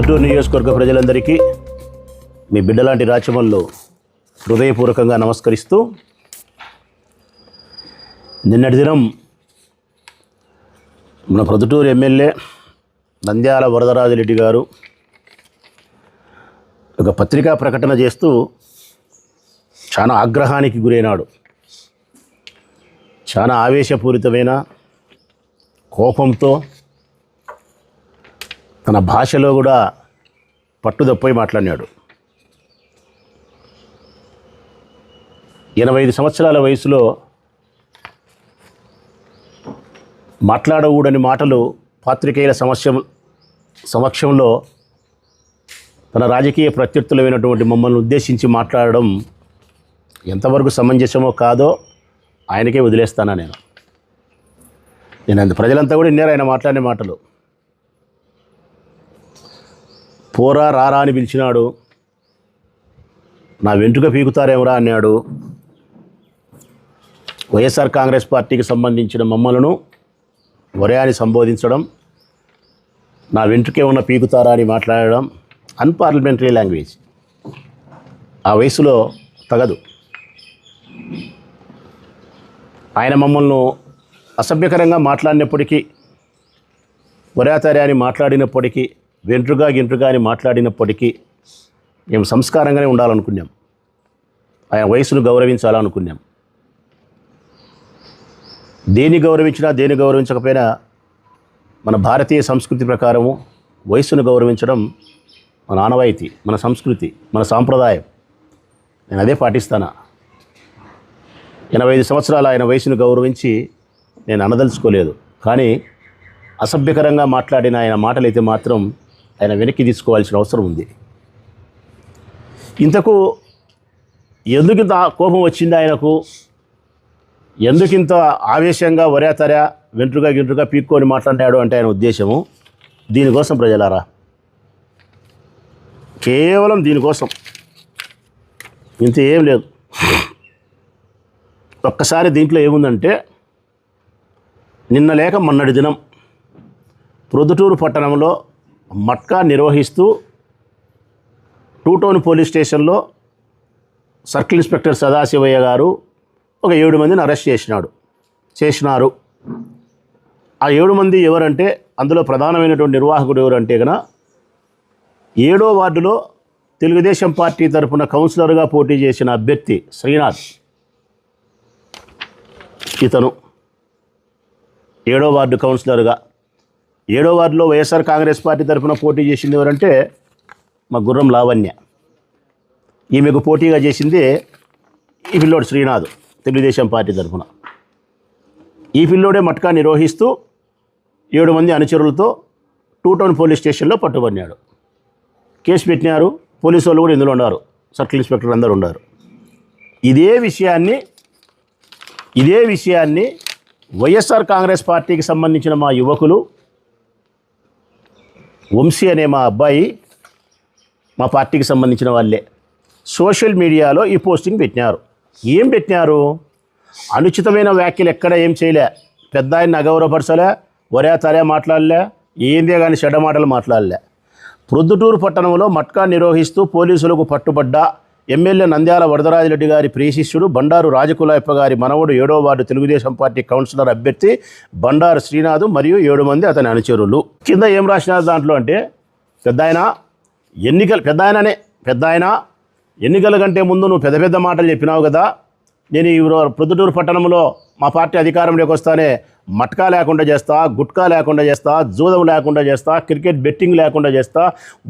ప్రొద్దుటూరు నియోజకవర్గ ప్రజలందరికీ మీ బిడ్డలాంటి రాచమల్లు హృదయపూర్వకంగా నమస్కరిస్తూ నిన్నటి దినం మన ప్రొద్దుటూరు ఎమ్మెల్యే నంద్యాల వరదరాజరెడ్డి గారు ఒక పత్రికా ప్రకటన చేస్తూ చాలా ఆగ్రహానికి గురైనాడు. చాలా ఆవేశపూరితమైన కోపంతో తన భాషలో కూడా పట్టుదప్పై మాట్లాడినాడు. ఎనభై ఐదు సంవత్సరాల వయసులో మాట్లాడకూడని మాటలు పాత్రికేయుల సమస్య సమక్షంలో తన రాజకీయ ప్రత్యర్థులైనటువంటి మమ్మల్ని ఉద్దేశించి మాట్లాడడం ఎంతవరకు సమంజసమో కాదో ఆయనకే వదిలేస్తానా నేను? నేను అంత ప్రజలంతా కూడా విన్నారు ఆయన మాట్లాడిన మాటలు. పోరా రారా అని పిలిచినాడు. నా వెంట్రుక పీకుతారేమరా అన్నాడు. వైఎస్ఆర్ కాంగ్రెస్ పార్టీకి సంబంధించిన మమ్మలను ఒరే అని సంబోధించడం నా వెంట్రుకే ఉన్న పీకుతారా అని మాట్లాడడం అన్పార్లమెంటరీ లాంగ్వేజ్. ఆ వయసులో తగదు. ఆయన మమ్మల్ని అసభ్యకరంగా మాట్లాడినప్పటికీ ఒరాతరే అని మాట్లాడినప్పటికీ వెంట్రుగా గింట్రుగా అని మాట్లాడినప్పటికీ మేము సంస్కారంగానే ఉండాలనుకున్నాం. ఆయన వయసును గౌరవించాలనుకున్నాం. దేని గౌరవించినా దేని గౌరవించకపోయినా మన భారతీయ సంస్కృతి ప్రకారము వయసును గౌరవించడం మన ఆనవాయితీ మన సంస్కృతి మన సాంప్రదాయం. నేను అదే పాటిస్తానా? ఎనభై ఐదు సంవత్సరాల ఆయన వయసును గౌరవించి నేను అనదలుచుకోలేదు. కానీ అసభ్యకరంగా మాట్లాడిన ఆయన మాటలైతే మాత్రం ఆయన వెనక్కి తీసుకోవాల్సిన అవసరం ఉంది. ఇంతకు ఎందుకింత కోపం వచ్చింది ఆయనకు? ఎందుకింత ఆవేశంగా ఒరేతరా వెంట్రుగా గింట్రుగా పీక్కొని మాట్లాడాడు అంటే ఆయన ఉద్దేశము? దీనికోసం ప్రజలారా? కేవలం దీనికోసం. ఇంత ఏం లేదు. ఒక్కసారి దీంట్లో ఏముందంటే నిన్న లేక మొన్నటి దినం ప్రొద్దుటూరు పట్టణంలో మట్కా నిర్వహిస్తూ టూ టౌన్ పోలీస్ స్టేషన్లో సర్కిల్ ఇన్స్పెక్టర్ సదాశివయ్య గారు ఒక ఏడు మందిని అరెస్ట్ చేసినాడు. చేసినారు. ఆ ఏడు మంది ఎవరంటే అందులో ప్రధానమైనటువంటి నిర్వాహకుడు ఎవరంటే కనుక ఏడో వార్డులో తెలుగుదేశం పార్టీ తరఫున కౌన్సిలర్గా పోటీ చేసిన అభ్యర్థి శ్రీనాథ్. ఇతను ఏడో వార్డు కౌన్సిలర్గా ఏడో వార్డులో వైఎస్ఆర్ కాంగ్రెస్ పార్టీ తరఫున పోటీ చేసింది ఎవరంటే మా గుర్రం లావణ్య. ఈమెకు పోటీగా చేసింది ఈ పిల్లోడు శ్రీనాథ్ తెలుగుదేశం పార్టీ తరఫున. ఈ పిల్లోడే మట్కా నిర్వహిస్తూ ఏడు మంది అనుచరులతో టూ టౌన్ పోలీస్ స్టేషన్లో పట్టుబడినాడు. కేసు పెట్టినారు పోలీసు వాళ్ళు కూడా ఇందులో ఉన్నారు సర్కిల్ ఇన్స్పెక్టర్ అందరు ఉన్నారు. ఇదే విషయాన్ని ఇదే విషయాన్ని వైఎస్ఆర్ కాంగ్రెస్ పార్టీకి సంబంధించిన మా యువకులు వంశీ అనే మా అబ్బాయి మా పార్టీకి సంబంధించిన వాళ్ళే. సోషల్ మీడియాలో ఈ పోస్టింగ్ పెట్టినారు. ఏం పెట్టినారు? అనుచితమైన వ్యాఖ్యలు ఎక్కడ ఏం చేయలే. పెద్ద ఆయన అగౌరవపరచలే ఒరే తరే మాట్లాడలే ఏందే కానీ చెడ్డ మాటలు మాట్లాడలే. ప్రొద్దుటూరు పట్టణంలో మట్కా నిర్వహిస్తూ పోలీసులకు పట్టుబడ్డ ఎమ్మెల్యే నంద్యాల వరదరాజిరెడ్డి గారి ప్రియశిష్యుడు బండారు రాజకులాయప్ప గారి మనవడు ఏడో వార్డు తెలుగుదేశం పార్టీ కౌన్సిలర్ అభ్యర్థి బండారు శ్రీనాథ్ మరియు ఏడు మంది అతని అనుచరులు. కింద ఏం రాసినారు దాంట్లో అంటే పెద్ద ఆయన ఎన్నికలు పెద్ద ఆయననే పెద్ద ఆయన ఎన్నికల కంటే ముందు నువ్వు పెద్ద పెద్ద మాటలు చెప్పినావు కదా నేను ఈ ప్రొద్దుటూరు పట్టణంలో మా పార్టీ అధికారంలోకి వస్తానే మట్కా లేకుండా చేస్తా గుట్కా లేకుండా చేస్తా జూదం లేకుండా చేస్తా క్రికెట్ బెట్టింగ్ లేకుండా చేస్తా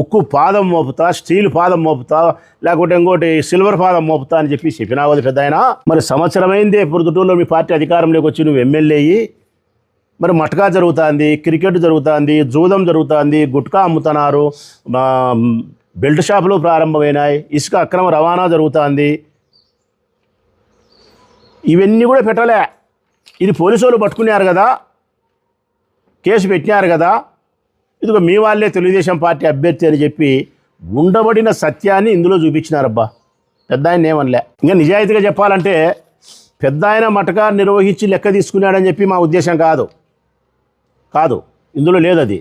ఉక్కు పాదం మోపుతా స్టీల్ పాదం మోపుతా లేకుంటే ఇంకోటి సిల్వర్ పాదం మోపుతా అని చెప్పి చెప్పినావు కదా పెద్ద ఆయన మరి సంవత్సరమైందే ప్రొద్దుటూరులో మీ పార్టీ అధికారంలోకి వచ్చి నువ్వు ఎమ్మెల్యే మరి మటకా జరుగుతుంది క్రికెట్ జరుగుతుంది జూదం జరుగుతుంది గుట్కా అమ్ముతున్నారు మా, బెల్ట్ షాపులు ప్రారంభమైనాయి ఇసుక అక్రమ రవాణా జరుగుతుంది. ఇవన్నీ కూడా పెట్టలే. ఇది పోలీసు వాళ్ళు పట్టుకున్నారు కదా కేసు పెట్టినారు కదా ఇదిగో మీ వాళ్ళే తెలుగుదేశం పార్టీ అభ్యర్థి అని చెప్పి ఉండబడిన సత్యాన్ని ఇందులో చూపించినారబ్బా. పెద్ద ఆయన ఏమనలే. ఇంకా నిజాయితీగా చెప్పాలంటే పెద్ద ఆయన మటకా నిర్వహించి లెక్క తీసుకున్నాడని చెప్పి మా ఉద్దేశం కాదు. కాదు ఇందులో లేదు అది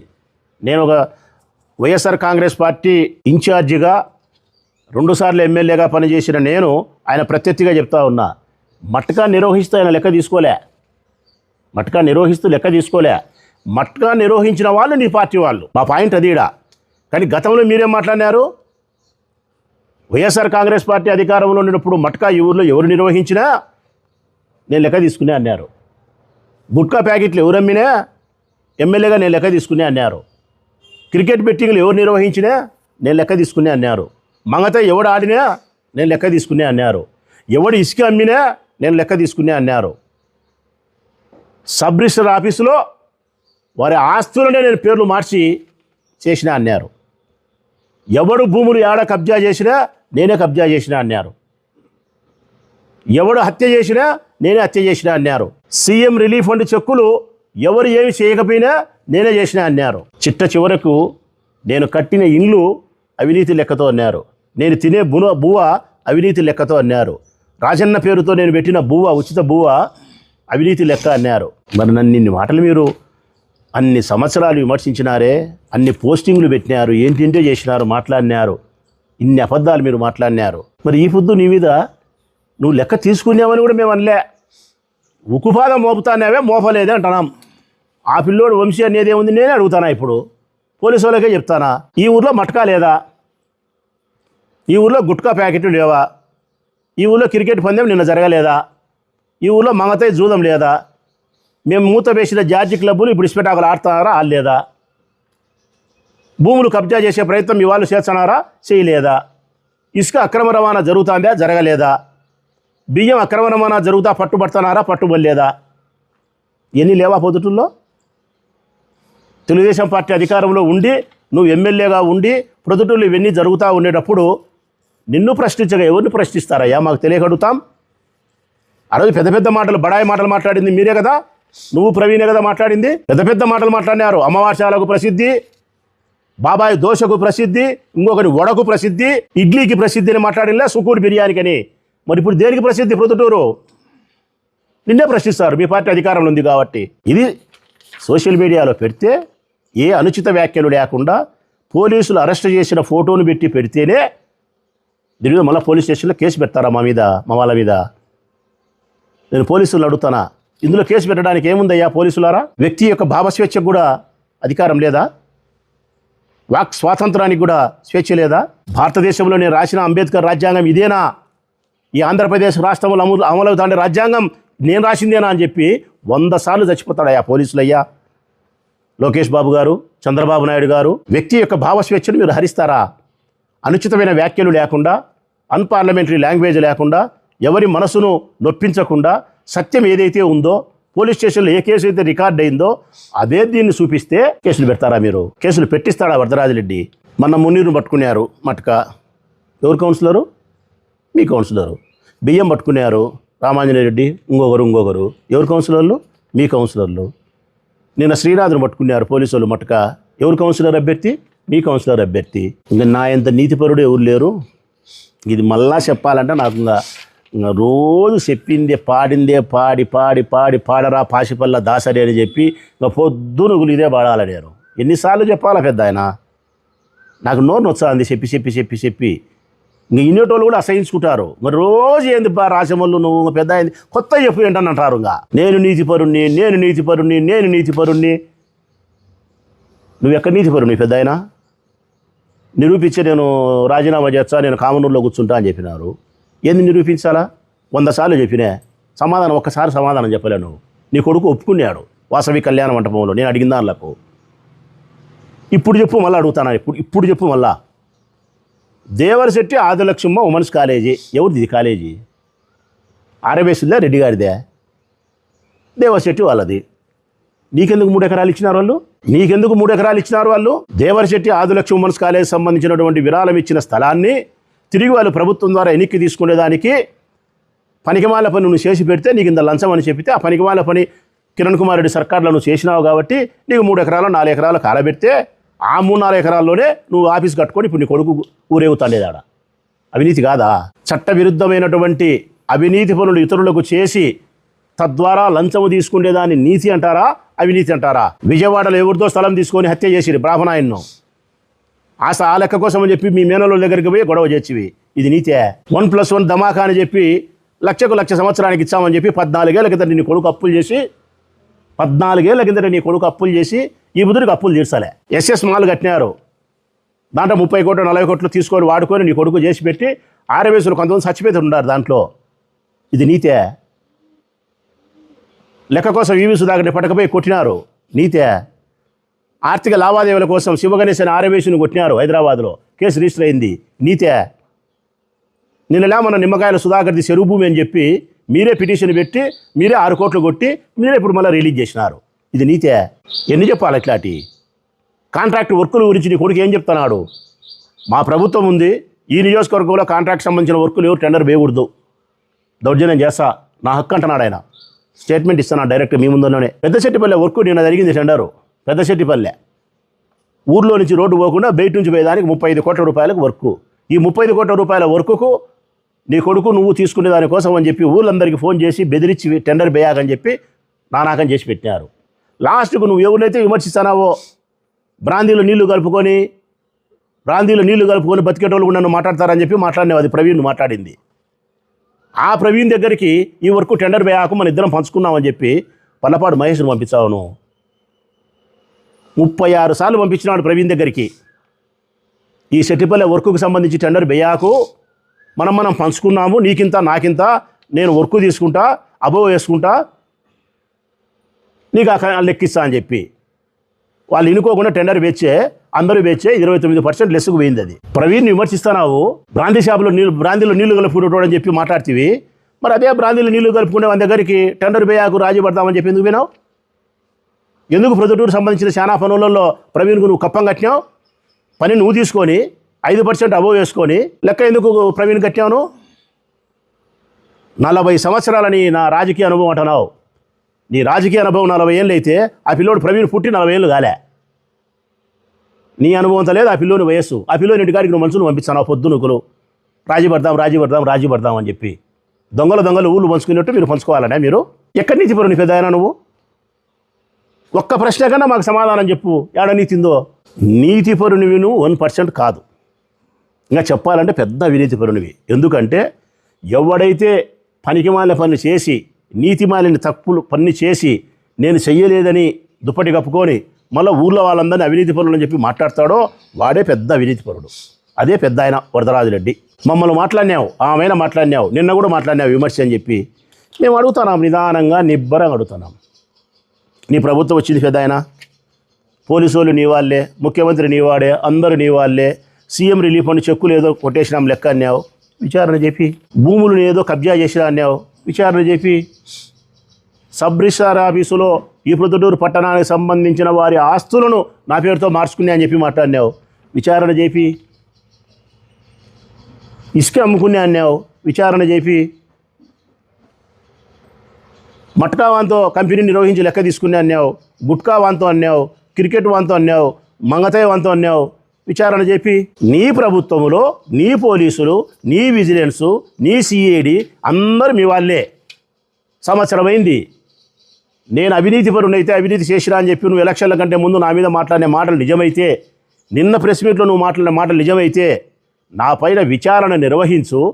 నేను ఒక వైఎస్ఆర్ కాంగ్రెస్ పార్టీ ఇన్ఛార్జిగా రెండుసార్లు ఎమ్మెల్యేగా పనిచేసిన నేను ఆయన ప్రత్యర్థిగా చెప్తా ఉన్నా. మటకా నిర్వహిస్తే ఆయన లెక్క తీసుకోలే. మట్కా నిర్వహిస్తూ లెక్క తీసుకోలే. మట్కా నిర్వహించిన వాళ్ళు నీ పార్టీ వాళ్ళు. మా పాయింట్ అదిడా కానీ గతంలో మీరేం మాట్లాడినారు? వైఎస్ఆర్ కాంగ్రెస్ పార్టీ అధికారంలో ఉన్నప్పుడు మట్కా ఈ ఊర్లో ఎవరు నిర్వహించినా నేను లెక్క తీసుకునే అన్నారు. గుట్కా ప్యాకెట్లు ఎవరు అమ్మినా ఎమ్మెల్యేగా నేను లెక్క తీసుకునే అన్నారు. క్రికెట్ బెట్టింగ్లు ఎవరు నిర్వహించినా నేను లెక్క తీసుకునే అన్నారు. మంగత ఎవడు ఆడినా నేను లెక్క తీసుకునే అన్నారు. ఎవడు ఇసుక అమ్మినా నేను లెక్క తీసుకునే అన్నారు. సబ్ రిజిస్టర్ ఆఫీసులో వారి ఆస్తులనే నేను పేర్లు మార్చి చేసిన అన్నారు. ఎవడు భూములు ఏడ కబ్జా చేసినా నేనే కబ్జా చేసిన అన్నారు. ఎవడు హత్య చేసినా నేనే హత్య చేసిన అన్నారు. సీఎం రిలీఫ్ ఫండ్ చెక్కులు ఎవరు ఏమి చేయకపోయినా నేనే చేసిన అన్నారు. చిట్ట చివరకు నేను కట్టిన ఇండ్లు అవినీతి లెక్కతో అన్నారు. నేను తినే బున బువ అవినీతి లెక్కతో అన్నారు. రాజన్న పేరుతో నేను పెట్టిన బువ ఉచిత బువ్వ అవినీతి లెక్క అన్నారు. మరి నన్ను ఇన్ని మాటలు మీరు అన్ని సంవత్సరాలు విమర్శించినారే అన్ని పోస్టింగ్లు పెట్టినారు ఏంటింటే చేసినారు మాట్లాడినారు ఇన్ని అబద్ధాలు మీరు మాట్లాడినారు. మరి ఈ పొద్దు నీ మీద నువ్వు లెక్క తీసుకున్నావని కూడా మేము అనలే. ఉక్కుపాదం మోపుతానేవే మోపలేదే అంటున్నాం. ఆ పిల్లోడు వంశీ అనేది ఏముంది? నేనే అడుగుతానా ఇప్పుడు? పోలీసు వాళ్ళకే చెప్తానా? ఈ ఊర్లో మట్కా లేదా? ఈ ఊర్లో గుట్కా ప్యాకెట్లు లేవా? ఈ ఊర్లో క్రికెట్ పందెం నిన్న జరగలేదా? ఈ ఊర్లో మంగతాయి జూదం లేదా? మేము మూత వేసిన జార్జి క్లబ్బులు ఇప్పుడు ఇస్పెటాకులు ఆడుతున్నారా? ఆడలేదా? భూములు కబ్జా చేసే ప్రయత్నం ఇవాళ చేస్తున్నారా? చేయలేదా? ఇసుక అక్రమ రవాణా జరుగుతుందా? జరగలేదా? బియ్యం అక్రమ రవాణా జరుగుతా పట్టుబడుతున్నారా పట్టుబడలేదా? ఎన్ని లేవా పొద్దుటల్లో తెలుగుదేశం పార్టీ అధికారంలో ఉండి నువ్వు ఎమ్మెల్యేగా ఉండి ప్రొద్దుటూళ్ళు ఇవన్నీ జరుగుతూ ఉండేటప్పుడు నిన్ను ప్రశ్నించగా ఎవరిని ప్రశ్నిస్తారయ్యా? మాకు తెలియకడుగుతాం ఆ రోజు పెద్ద పెద్ద మాటలు బడాయి మాటలు మాట్లాడింది మీరే కదా? నువ్వు ప్రవీణే కదా మాట్లాడింది? పెద్ద పెద్ద మాటలు మాట్లాడినారు. అమావాస్యాలకు ప్రసిద్ధి బాబాయ్ దోశకు ప్రసిద్ధి ఇంకొకటి వడకు ప్రసిద్ధి ఇడ్లీకి ప్రసిద్ధి అని మాట్లాడినా సుకూరు బిర్యానీకని. మరి ఇప్పుడు దేనికి ప్రసిద్ధి ప్రొద్దుటూరు? నిన్నే ప్రశ్నిస్తారు మీ పార్టీ అధికారంలో ఉంది కాబట్టి. ఇది సోషల్ మీడియాలో పెడితే ఏ అనుచిత వ్యాఖ్యలు లేకుండా పోలీసులు అరెస్ట్ చేసిన ఫోటోను పెట్టి పెడితేనే దీని మీద మళ్ళీ పోలీస్ స్టేషన్లో కేసు పెడతారా మా మీద మా వాళ్ళ మీద? నేను పోలీసులను అడుగుతానా? ఇందులో కేసు పెట్టడానికి ఏముందయ్యా పోలీసులారా? వ్యక్తి యొక్క భావస్వేచ్ఛకు కూడా అధికారం లేదా? వాక్ స్వాతంత్రానికి కూడా స్వేచ్ఛ లేదా? భారతదేశంలో నేను రాసిన అంబేద్కర్ రాజ్యాంగం ఇదేనా? ఈ ఆంధ్రప్రదేశ్ రాష్ట్రంలో అమలు అమలవుతాండే రాజ్యాంగం నేను రాసిందేనా అని చెప్పి వంద సార్లు చచ్చిపోతాడయ్యా పోలీసులయ్యా. లోకేష్ బాబు గారు చంద్రబాబు నాయుడు గారు వ్యక్తి యొక్క భావస్వేచ్ఛను మీరు హరిస్తారా? అనుచితమైన వ్యాఖ్యలు లేకుండా అన్పార్లమెంటరీ లాంగ్వేజ్ లేకుండా ఎవరి మనసును నొప్పించకుండా సత్యం ఏదైతే ఉందో పోలీస్ స్టేషన్లో ఏ కేసు అయితే రికార్డ్ అయిందో అదే దీన్ని చూపిస్తే కేసులు పెడతారా మీరు? కేసులు పెట్టిస్తాడా వరదరాజరెడ్డి? మన మున్నీరును పట్టుకున్నారు మట్క. ఎవరు కౌన్సిలరు? మీ కౌన్సిలరు. బియ్యం పట్టుకున్నారు రామాంజనేయ రెడ్డి ఇంకొకరు ఇంకొకరు. ఎవరు కౌన్సిలర్లు? మీ కౌన్సిలర్లు. నిన్న శ్రీనాథ్ను పట్టుకున్నారు పోలీసు వాళ్ళు మటుక. ఎవరు కౌన్సిలర్ అభ్యర్థి? మీ కౌన్సిలర్ అభ్యర్థి. ఇంకా నా ఎంత నీతిపరుడు ఎవరు లేరు? ఇది మళ్ళా చెప్పాలంటే నాకు ఇంకా రోజు చెప్పిందే పాడిందే పాడి పాడి పాడి పాడరా పాసిపల్ల దాసరి అని చెప్పి ఇంకా పొద్దున ఇదే పాడాలి నేను. ఎన్నిసార్లు చెప్పాలా పెద్ద ఆయన? నాకు నోరు నొచ్చాంది చెప్పి చెప్పి చెప్పి చెప్పి. ఇంక ఇన్నేటోళ్ళు కూడా అసహించుకుంటారు. మరి రోజు ఏంది బా రాసమల్లు నువ్వు ఇంకా పెద్ద అయింది కొత్త చెప్పు ఏంటని అంటారు ఇంకా. నేను నీతిపరుణ్ణి నేను నీతిపరుణ్ణి నేను నీతిపరుణ్ణి నువ్వు ఎక్కడ నీతిపరుణ్ణి పెద్ద ఆయన? నిరూపించే నేను రాజీనామా చేస్తా నేను కామనూరులో కూర్చుంటా అని చెప్పినారు. ఏంది నిరూపించాలా? వంద సార్లు చెప్పినా. సమాధానం ఒక్కసారి సమాధానం చెప్పలేను. నీ కొడుకు ఒప్పుకున్నాడు. వాసవి కళ్యాణ మంటపంలో. నేను అడిగిన దానిలకు. ఇప్పుడు చెప్పు మళ్ళీ అడుగుతాను? ఇప్పుడు ఇప్పుడు చెప్పు మళ్ళా. Devarasetti Adilakshma women's college. ఎవరిది ఇది కాలేజీ? ఆర్ఎబిఎస్లో రెడ్డి గారిదే? దేవరశెట్టి వాళ్ళది. నీకెందుకు మూడు ఎకరాలు ఇచ్చినారు వాళ్ళు? నీకెందుకు మూడు ఎకరాలు ఇచ్చినారు వాళ్ళు? దేవరశెట్టి ఆదిలక్ష్మి ఉమెన్స్ కాలేజ్ సంబంధించినటువంటి విరాళం ఇచ్చిన స్థలాన్ని తిరిగి వాళ్ళు ప్రభుత్వం ద్వారా ఎన్నికి తీసుకునేదానికి పనికిమాల పని నువ్వు చేసి పెడితే నీకు ఇంత లంచం అని చెప్పితే ఆ పనికిమాల పని కిరణ్ కుమార్ రెడ్డి సర్కార్లో నువ్వు చేసినావు కాబట్టి నీకు మూడు ఎకరాలు నాలుగు ఎకరాలు కాలబెడితే ఆ మూడు నాలుగు ఎకరాల్లోనే నువ్వు ఆఫీస్ కట్టుకొని ఇప్పుడు నీ కొడుకు ఊరేగుతాడేదాడ అవినీతి కాదా? చట్టవిరుద్ధమైనటువంటి అవినీతి పనులు ఇతరులకు చేసి తద్వారా లంచము తీసుకునేదాన్ని నీతి అంటారా అవినీతి అంటారా? విజయవాడలో ఎవరితో స్థలం తీసుకొని హత్య చేసిరు బ్రాహ్మణాయన్ను. ఆశ ఆ లెక్క కోసం అని చెప్పి మీ మేనలో దగ్గరికి పోయి గొడవ చేసివి ఇది నీతే. వన్ ప్లస్ వన్ ధమాకా అని చెప్పి లక్షకు లక్ష సంవత్సరానికి ఇచ్చామని చెప్పి పద్నాలుగేళ్ళ కింద నీ కొడుకు అప్పులు చేసి పద్నాలుగేళ్ళ కిందట నీ కొడుకు అప్పులు చేసి ఈ బుద్ధుడికి అప్పులు తీర్చాలే. ఎస్ఎస్ మాల్ కట్టినారు. దాంట్లో ముప్పై కోట్లు నలభై కోట్లు తీసుకొని వాడుకొని నీ కొడుకు చేసి పెట్టి ఆరవేసులు కొంతమంది చచ్చిపోతూ ఉన్నారు దాంట్లో. ఇది నీతే. లెక్క కోసం ఈవి సుధాకర్ని పట్టకపోయి కొట్టినారు. నీతే. ఆర్థిక లావాదేవీల కోసం శివగణేశ్ అని ఆరవేసుని కొట్టినారు హైదరాబాద్లో. కేసు రిజిస్టర్ అయింది. నీతే నిన్నలా మన నిమ్మకాయల సుధాకర్ది చెరువు భూమి అని చెప్పి మీరే పిటిషన్ పెట్టి మీరే ఆరు కోట్లు కొట్టి మీరే ఇప్పుడు మళ్ళీ రిలీజ్ చేసినారు. ఇది నీతే. ఎన్ని చెప్పాలి ఇట్లాంటి కాంట్రాక్ట్ వర్కుల గురించి నీ కొడుకు ఏం చెప్తున్నాడు? మా ప్రభుత్వం ఉంది. ఈ నియోజకవర్గంలో కాంట్రాక్ట్ సంబంధించిన వర్కులు ఎవరు టెండర్ వేయకూడదు. దౌర్జన్యం చేస్తా. నా హక్కు అంటున్నాడు ఆయన. స్టేట్మెంట్ ఇస్తాను డైరెక్ట్ మీ ముందులోనే. పెద్ద చెట్టిపల్లె వర్క్ నిన్న జరిగింది టెండరు. పెద్దశెట్టిపల్లె. ఊర్లో నుంచి రోడ్డు పోకుండా బయట నుంచి పోయేదానికి ముప్పై ఐదు కోట్ల రూపాయలకు వర్క్. ఈ ముప్పై ఐదు కోట్ల రూపాయల వర్కుకు నీ కొడుకు నువ్వు తీసుకునే దానికోసం అని చెప్పి ఊళ్ళందరికీ ఫోన్ చేసి బెదిరించి టెండర్ వేయాకని చెప్పి నానాకం చేసి పెట్టినారు. లాస్ట్కు నువ్వు ఎవరినైతే విమర్శిస్తానావో బ్రాందీలో నీళ్ళు కలుపుకొని బ్రాందీలో నీళ్ళు కలుపుకొని బతికేటోళ్ళు నన్ను మాట్లాడతారని చెప్పి మాట్లాడినావు. అది ప్రవీణ్ మాట్లాడింది. ఆ ప్రవీణ్ దగ్గరికి ఈ వరకు టెండర్ వేయాకు మన ఇద్దరం పంచుకున్నామని చెప్పి పల్లపాడు మహేష్ను పంపించావు ముప్పై ఆరు సార్లు పంపించినాడు ప్రవీణ్ దగ్గరికి. ఈ సెట్టిపల్లె వర్క్కు సంబంధించి టెండర్ బెయ్యాకు మనం మనం పంచుకున్నాము నీకింత నాకింత నేను వర్క్ తీసుకుంటా అబోవ్ వేసుకుంటా నీకు ఆ లెక్కిస్తా అని చెప్పి. వాళ్ళు ఇనుకోకుండా టెండర్ వేచే అందరూ వేచే ఇరవై తొమ్మిది పర్సెంట్ లెస్సుకు పోయింది అది. ప్రవీణ్ విమర్శిస్తున్నావు బ్రాందీ షాపులో నీళ్ళు బ్రాంతిలో నీళ్ళు కలుపుకుంటాడు అని చెప్పి మాట్లాడుతీవి. మరి అదే బ్రాంతిలో నీళ్ళు కలుపుకునే వాళ్ళ దగ్గరికి టెండర్ బేయాకు రాజీ పడతామని చెప్పి ఎందుకు వినావు ఎందుకు ప్రొజెక్టుకు సంబంధించిన చాలా పనులలో ప్రవీణ్కు నువ్వు కప్పం కట్టినావు? పని నువ్వు తీసుకొని ఐదు పర్సెంట్ అబోవ్ వేసుకొని లెక్క ఎందుకు ప్రవీణ్ కట్టాను నలభై సంవత్సరాలని నా రాజకీయ అనుభవం అంటున్నావు. నీ రాజకీయ అనుభవం నలభై ఏళ్ళు అయితే ఆ పిల్లోడు ప్రవీణ్ పుట్టి నలభై ఏళ్ళు కాలే. నీ అనుభవంతో లేదు ఆ పిల్లోని వయస్సు. ఆ పిల్లోని ఇంటికాడికి నువ్వు మనుషులు పంపించాను పొద్దునుకులు రాజీ పడదాం రాజీ పడదాం రాజీ పడదాం అని చెప్పి. దొంగలు దొంగలు ఊళ్ళు పంచుకున్నట్టు మీరు పంచుకోవాలనే మీరు? ఎక్కడి నుంచి పరు నీ పెద్ద నువ్వు? ఒక్క ప్రశ్న కన్నా మాకు సమాధానం చెప్పు. ఏడ నీతిందో నీతిపరునివి నువ్వు వన్ పర్సెంట్ కాదు. ఇంకా చెప్పాలంటే పెద్ద వినీతిపరునివి ఎందుకంటే ఎవడైతే పనికిమాలిన పని చేసి నీతిమాలిన తప్పులు పని చేసి నేను చెయ్యలేదని దుప్పటి కప్పుకొని మళ్ళీ ఊర్లో వాళ్ళందరినీ అవినీతి పరులు అని చెప్పి మాట్లాడతాడో వాడే పెద్ద అవినీతి పరుడు. అదే పెద్ద ఆయన వరదరాజురెడ్డి మమ్మల్ని మాట్లాడినావు ఆమెన మాట్లాడినావు నిన్న కూడా మాట్లాడినావు విమర్శ అని చెప్పి. మేము అడుగుతున్నాం నిదానంగా నిబ్బరంగా అడుగుతున్నాం. నీ ప్రభుత్వం వచ్చింది కదా ఆయన? పోలీసు వాళ్ళు నీ వాళ్ళే ముఖ్యమంత్రి నీ వాడే అందరూ నీ వాళ్ళే. సీఎం రిలీఫ్ అని చెక్కులు ఏదో కొట్టేసినాం లెక్క అన్నావు. విచారణ చెప్పి భూములను ఏదో కబ్జా చేసినా అన్నావు. విచారణ చెప్పి సబ్ రిజిస్టార్ ఆఫీసులో ఈ ప్రొద్దుటూరు పట్టణానికి సంబంధించిన వారి ఆస్తులను నా పేరుతో మార్చుకున్నా అని చెప్పి మాట్లాడినావు. విచారణ చేపి. ఇసుక అమ్ముకునే అన్నావు. విచారణ చేపి. మట్కా వాన్తో కంపెనీ నిర్వహించి లెక్క తీసుకునే అన్నావు గుట్కా వాన్తో అన్నావు క్రికెట్ వాన్తో అన్నావు మంగతాయి వాన్తో అన్నావు. విచారణ చెప్పి నీ ప్రభుత్వములో నీ పోలీసులు నీ విజిలెన్సు నీ సిఐడి అందరూ మీ వాళ్ళే. సంవత్సరమైంది. నేను అవినీతి పరునైతే అవినీతి చేసినా అని చెప్పి నువ్వు ఎలక్షన్ల కంటే ముందు నా మీద మాట్లాడిన మాటలు నిజమైతే నిన్న ప్రెస్ మీట్లో నువ్వు మాట్లాడిన మాటలు నిజమైతే నా పైన విచారణ నిర్వహించు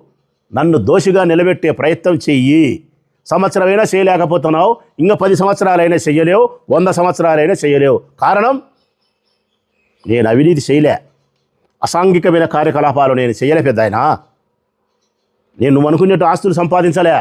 నన్ను దోషిగా నిలబెట్టే ప్రయత్నం చెయ్యి. సంవత్సరమైనా చేయలేకపోతున్నావు. ఇంకా పది సంవత్సరాలైనా చేయలేవు వంద సంవత్సరాలైనా చేయలేవు కారణం నేను అవినీతి చేయలే. అసాంఘికమైన కార్యకలాపాలు నేను చేయలే పెద్ద ఆయన నేను నువ్వు అనుకున్నట్టు ఆస్తులు సంపాదించలే.